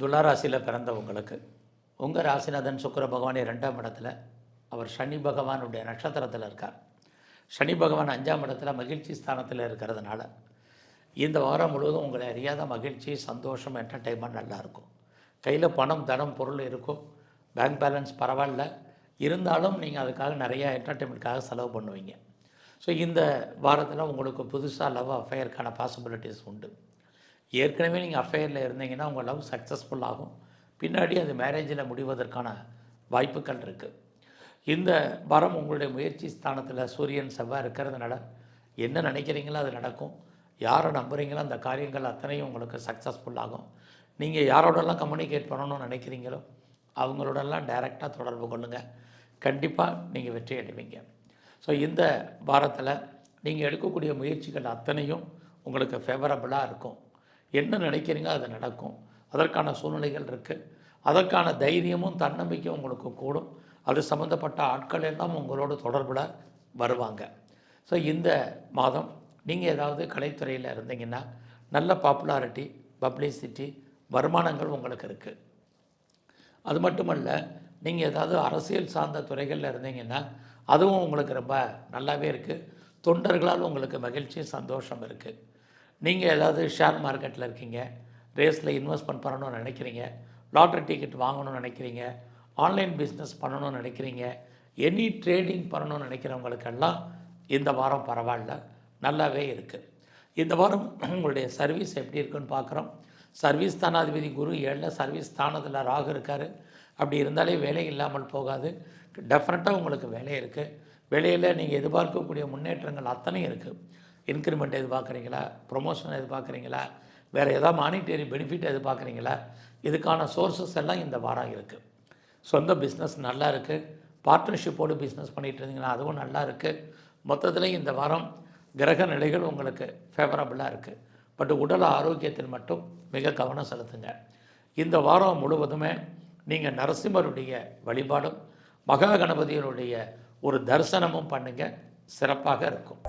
துளாராசியில் பிறந்தவங்களுக்கு உங்கள் ராசிநாதன் சுக்கிர பகவான் ரெண்டாம் இடத்துல அவர் சனி பகவானுடைய நட்சத்திரத்தில் இருக்கார். சனி பகவான் அஞ்சாம் இடத்துல மகிழ்ச்சி ஸ்தானத்தில் இருக்கிறதுனால இந்த வாரம் முழுவதும் உங்களை அறியாத மகிழ்ச்சி சந்தோஷம் என்டர்டெயின்மெண்ட் நல்லாயிருக்கும் கையில் பணம் தனம் பொருள் இருக்கும். பேங்க் பேலன்ஸ் பரவாயில்ல. இருந்தாலும் நீங்கள் அதுக்காக நிறையா என்டர்டெயின்மெண்ட்காக செலவு பண்ணுவீங்க. ஸோ இந்த வாரத்தில் உங்களுக்கு புதுசாக லவ் அஃபேயருக்கான பாசிபிலிட்டிஸ் உண்டு. ஏற்கனவே நீங்கள் அஃபேரில் இருந்தீங்கன்னா உங்கள் லவ் சக்ஸஸ்ஃபுல் ஆகும். பின்னாடி அது மேரேஜில் முடிவதற்கான வாய்ப்புகள் இருக்குது இந்த வாரம் உங்களுடைய முயற்சி ஸ்தானத்தில் சூரியன் செவ்வாய் இருக்கிறதுனால என்ன நினைக்கிறீங்களோ அது நடக்கும். யாரை நம்புகிறீங்களோ அந்த காரியங்கள் அத்தனையும் உங்களுக்கு சக்ஸஸ்ஃபுல் ஆகும். நீங்கள் யாரோடலாம் கம்யூனிகேட் பண்ணணும்னு நினைக்கிறீங்களோ அவங்களோடலாம் டைரெக்டாக தொடர்பு கொள்ளுங்கள் கண்டிப்பாக நீங்கள் வெற்றி அடைவீங்க. ஸோ இந்த வாரத்தில் நீங்கள் எடுக்கக்கூடிய முயற்சிகள் அத்தனையும் உங்களுக்கு ஃபேவரபுளாக இருக்கும். என்ன நினைக்கிறீங்க அது நடக்கும். அதற்கான சூழ்நிலைகள் இருக்குது அதற்கான தைரியமும் தன்னம்பிக்கையும் உங்களுக்கு கூடும். அது சம்மந்தப்பட்ட ஆட்கள் எல்லாம் உங்களோட தொடர்பில் வருவாங்க. ஸோ இந்த மாதம் நீங்கள் ஏதாவது கலைத்துறையில் இருந்தீங்கன்னா நல்ல பாப்புலாரிட்டி பப்ளிசிட்டி வருமானங்கள் உங்களுக்கு இருக்குது அது மட்டுமல்ல நீங்கள் ஏதாவது அரசியல் சார்ந்த துறைகளில் இருந்தீங்கன்னா அதுவும் உங்களுக்கு ரொம்ப நல்லாவே இருக்குது தொண்டர்களால் உங்களுக்கு மகிழ்ச்சி சந்தோஷம் இருக்குது நீங்கள் ஏதாவது ஷேர் மார்க்கெட்டில் இருக்கீங்க ரேஸில் இன்வெஸ்ட்மெண்ட் பண்ணணும்னு நினைக்கிறீங்க லாட்ரி டிக்கெட் வாங்கணும்னு நினைக்கிறீங்க ஆன்லைன் பிஸ்னஸ் பண்ணணும்னு நினைக்கிறீங்க எனி ட்ரேடிங் பண்ணணும்னு நினைக்கிறவங்களுக்கெல்லாம் இந்த வாரம் பரவாயில்ல நல்லாவே இருக்குது இந்த வாரம் உங்களுடைய சர்வீஸ் எப்படி இருக்குன்னு பார்க்குறோம். சர்வீஸ் ஸ்தானாதிபதி குரு ஏழில் சர்வீஸ் ஸ்தானத்தில் ராகு இருக்கார். அப்படி இருந்தாலே வேலை இல்லாமல் போகாது. டெஃபினட்டாக உங்களுக்கு வேலை இருக்குது வேலையில் நீங்கள் எதிர்பார்க்கக்கூடிய முன்னேற்றங்கள் அத்தனையும் இருக்குது இன்க்ரிமெண்ட் எதிர்பார்க்குறீங்களா? ப்ரொமோஷன் எதிர்பார்க்குறீங்களா? வேறு ஏதாவது மானிட்டரி பெனிஃபிட் எதிர்பார்க்குறீங்களா? இதுக்கான சோர்சஸ் எல்லாம் இந்த வாரம் இருக்குது சொந்த பிஸ்னஸ் நல்லா இருக்குது பார்ட்னர்ஷிப்போடு பிஸ்னஸ் பண்ணிகிட்டு இருந்தீங்கன்னா அதுவும் நல்லா இருக்குது மொத்தத்தில் இந்த வாரம் கிரக நிலைகள் உங்களுக்கு ஃபேவரபுளாக இருக்குது பட் உடல் ஆரோக்கியத்தில் மட்டும் மிக கவனம் செலுத்துங்க. இந்த வாரம் முழுவதுமே நீங்கள் நரசிம்மருடைய வழிபாடும் மகா கணபதியருடைய ஒரு தரிசனமும் பண்ணுங்கள் சிறப்பாக இருக்கும்.